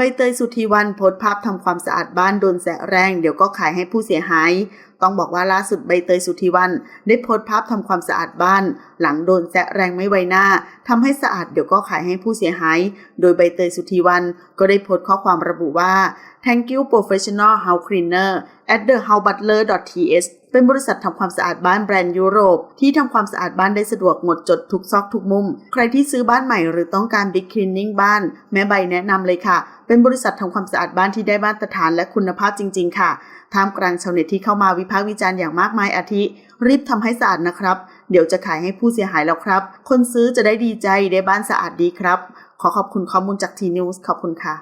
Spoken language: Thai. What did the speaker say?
ใบเตยสุธีวันโพสภาพทำความสะอาดบ้านโดนแสะแรง เดี๋ยวก็ขายให้ผู้เสียหาย ต้องบอกว่าล่าสุดใบเตยสุธีวัน ได้โพสต์ภาพทำความสะอาดบ้าน หลังโดนแสะแรงไม่ไวหน้าทำให้สะอาดเดี๋ยวก็ขายให้ผู้เสียหาย โดยใบเตยสุธีวัน ก็ได้โพสต์ข้อความระบุว่า Thank you professional house cleaner at the housebutler.th เป็นบริษัททำความสะอาดบ้านแบรนด์ยุโรป ที่ทำความสะอาดบ้านได้สะดวกหมดจดทุกซอกทุกมุม ใครที่ซื้อบ้านใหม่หรือต้องการ Big Cleaning บ้าน แม่ใบแนะนำเลยค่ะ เป็นบริษัททำความสะอาดบ้านที่ได้มาตรฐานและคุณภาพจริง ๆ ค่ะท่ามกลางชาวเน็ตที่เข้ามาวิพากษ์วิจารณ์อย่างมากมายอาทิ รีบทำให้สะอาดนะครับ เดี๋ยวจะขายให้ผู้เสียหายแล้วครับ คนซื้อจะได้ดีใจได้บ้านสะอาดดีครับ ขอขอบคุณข้อมูลจากทีนิวส์ขอบคุณค่ะ